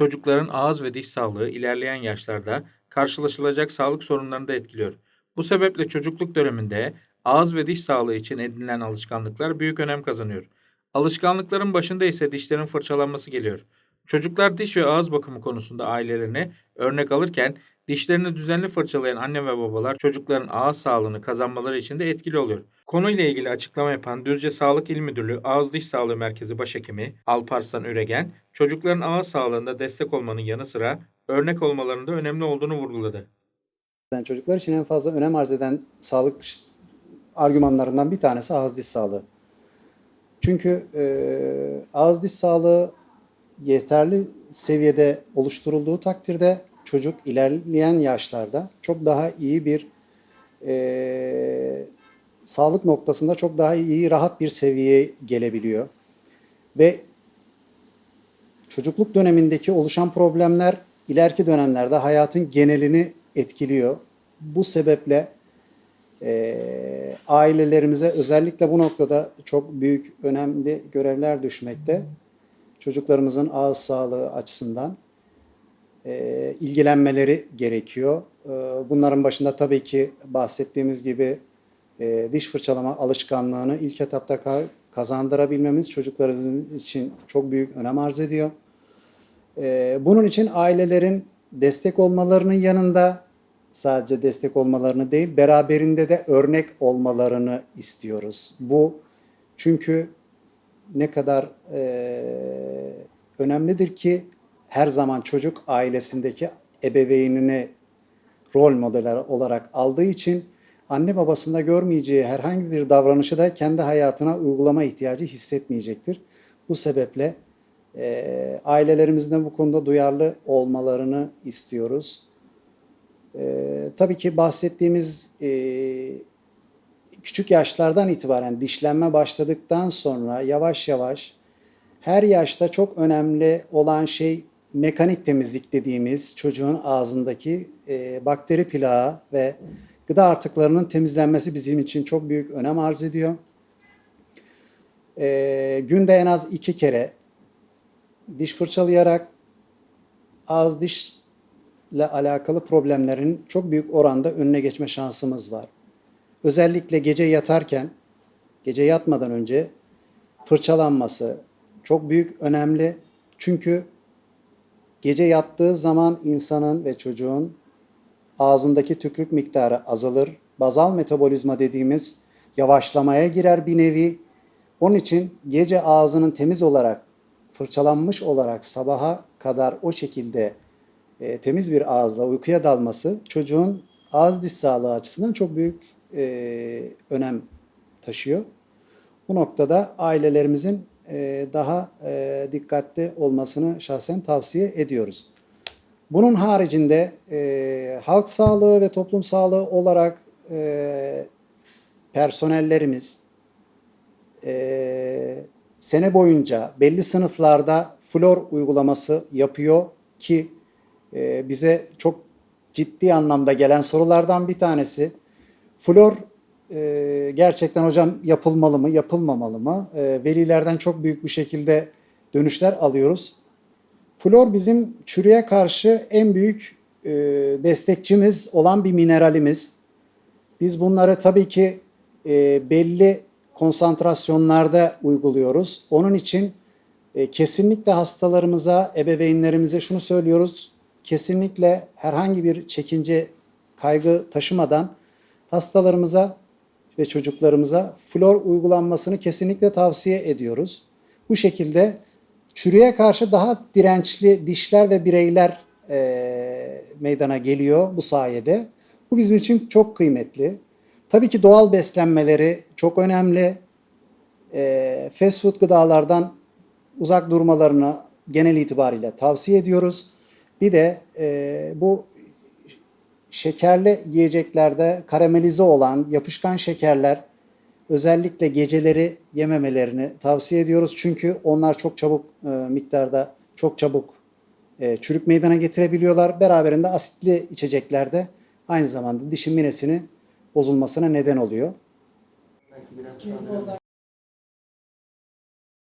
çocukların ağız ve diş sağlığı ilerleyen yaşlarda karşılaşılacak sağlık sorunlarını da etkiliyor. Bu sebeple çocukluk döneminde ağız ve diş sağlığı için edinilen alışkanlıklar büyük önem kazanıyor. Alışkanlıkların başında ise dişlerin fırçalanması geliyor. Çocuklar diş ve ağız bakımı konusunda ailelerine örnek alırken dişlerini düzenli fırçalayan anne ve babalar çocukların ağız sağlığını kazanmaları için de etkili oluyor. Konuyla ilgili açıklama yapan Düzce Sağlık İl Müdürlüğü Ağız Diş Sağlığı Merkezi Başhekimi Alparslan Üregen, çocukların ağız sağlığında destek olmanın yanı sıra örnek olmalarının da önemli olduğunu vurguladı. eden çocuklar için en fazla önem arz eden sağlık argümanlarından bir tanesi ağız diş sağlığı. Çünkü e, ağız diş sağlığı yeterli seviyede oluşturulduğu takdirde çocuk ilerleyen yaşlarda çok daha iyi bir e, sağlık noktasında çok daha iyi, rahat bir seviyeye gelebiliyor. Ve çocukluk dönemindeki oluşan problemler ileriki dönemlerde hayatın genelini etkiliyor. Bu sebeple e, ailelerimize özellikle bu noktada çok büyük önemli görevler düşmekte. Çocuklarımızın ağız sağlığı açısından e, ilgilenmeleri gerekiyor. E, bunların başında tabii ki bahsettiğimiz gibi e, diş fırçalama alışkanlığını ilk etapta ka- kazandırabilmemiz çocuklarımız için çok büyük önem arz ediyor. Ee, Bunun için ailelerin destek olmalarının yanında sadece destek olmalarını değil, beraberinde de örnek olmalarını istiyoruz. Bu çünkü ne kadar eee, önemlidir ki her zaman çocuk ailesindeki ebeveynini rol model olarak aldığı için anne babasında görmeyeceği herhangi bir davranışı da kendi hayatına uygulama ihtiyacı hissetmeyecektir. Bu sebeple e, ailelerimizin bu konuda duyarlı olmalarını istiyoruz. E, tabii ki bahsettiğimiz e, küçük yaşlardan itibaren dişlenme başladıktan sonra yavaş yavaş her yaşta çok önemli olan şey mekanik temizlik dediğimiz çocuğun ağzındaki e, bakteri plağı ve gıda artıklarının temizlenmesi bizim için çok büyük önem arz ediyor. E, günde en az iki kere diş fırçalayarak ağız dişle alakalı problemlerin çok büyük oranda önüne geçme şansımız var. Özellikle gece yatarken, gece yatmadan önce fırçalanması çok büyük önemli. Çünkü gece yattığı zaman insanın ve çocuğun ağzındaki tükrük miktarı azalır. Bazal metabolizma dediğimiz yavaşlamaya girer bir nevi. Onun için gece ağzının temiz olarak fırçalanmış olarak sabaha kadar o şekilde e, temiz bir ağızla uykuya dalması çocuğun ağız diş sağlığı açısından çok büyük e, önem taşıyor. Bu noktada ailelerimizin daha e, dikkatli olmasını şahsen tavsiye ediyoruz. Bunun haricinde e, halk sağlığı ve toplum sağlığı olarak e, personellerimiz e, sene boyunca belli sınıflarda flor uygulaması yapıyor ki e, bize çok ciddi anlamda gelen sorulardan bir tanesi. Flor e, gerçekten hocam yapılmalı mı, yapılmamalı mı? E, velilerden çok büyük bir şekilde dönüşler alıyoruz. Flor bizim çürüye karşı en büyük e, destekçimiz olan bir mineralimiz. Biz bunları tabii ki e, belli konsantrasyonlarda uyguluyoruz. Onun için e, kesinlikle hastalarımıza, ebeveynlerimize şunu söylüyoruz. Kesinlikle herhangi bir çekince, kaygı taşımadan hastalarımıza ve çocuklarımıza flor uygulanmasını kesinlikle tavsiye ediyoruz. Bu şekilde çürüye karşı daha dirençli dişler ve bireyler e, meydana geliyor bu sayede. Bu bizim için çok kıymetli. Tabii ki doğal beslenmeleri çok önemli. E, fast food gıdalardan uzak durmalarını genel itibariyle tavsiye ediyoruz. Bir de e, bu şekerli yiyeceklerde karamelize olan yapışkan şekerler özellikle geceleri yememelerini tavsiye ediyoruz. Çünkü onlar çok çabuk e, miktarda çok çabuk e, çürük meydana getirebiliyorlar. Beraberinde asitli içeceklerde aynı zamanda dişin minesini bozulmasına neden oluyor. Belki biraz